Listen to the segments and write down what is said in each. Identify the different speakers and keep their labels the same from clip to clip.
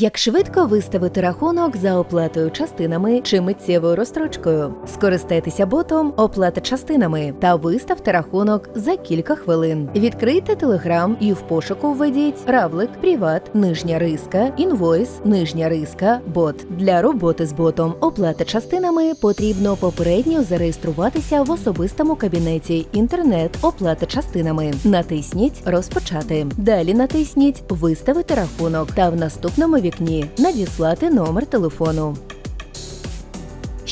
Speaker 1: Як швидко виставити рахунок за оплатою частинами чи миттєвою розстрочкою? Скористайтеся ботом оплата частинами та виставте рахунок за кілька хвилин. Відкрийте телеграм і в пошуку введіть равлик, приват, нижня риска, інвойс, нижня риска, бот. Для роботи з ботом оплата частинами потрібно попередньо зареєструватися в особистому кабінеті інтернет оплата частинами. Натисніть Розпочати. Далі натисніть Виставити рахунок та в наступному вікні надіслати номер телефону.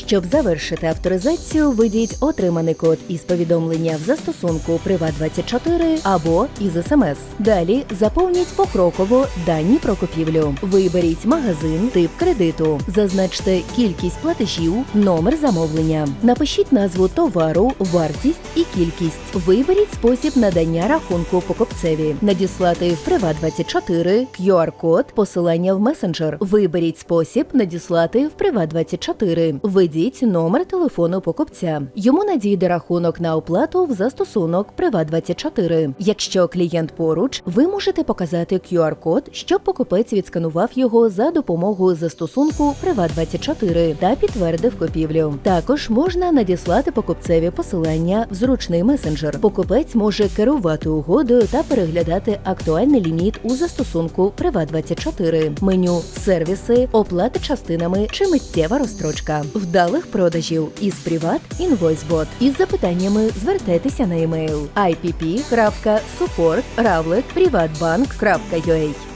Speaker 1: Щоб завершити авторизацію, введіть отриманий код із повідомлення в застосунку Приват24 або із СМС. Далі заповніть покроково дані про купівлю. Виберіть магазин, тип кредиту, зазначте кількість платежів, номер замовлення. Напишіть назву товару, вартість і кількість. Виберіть спосіб надання рахунку покупцеві. Надіслати в Приват24 QR-код, посилання в месенджер. Виберіть спосіб надіслати в Приват24. Введіть номер телефону покупця. Йому надійде рахунок на оплату в застосунок Приват24. Якщо клієнт поруч, ви можете показати QR-код, щоб покупець відсканував його за допомогою застосунку Приват24 та підтвердив купівлю. Також можна надіслати покупцеві посилання в зручний месенджер. Покупець може керувати угодою та переглядати актуальний ліміт у застосунку Приват24, меню сервіси, оплата частинами чи миттєва розстрочка. Вдалих продажів із Privat Invoicebot. Із запитаннями звертайтеся на емейл ipp.support.ravlet.privatbank.ua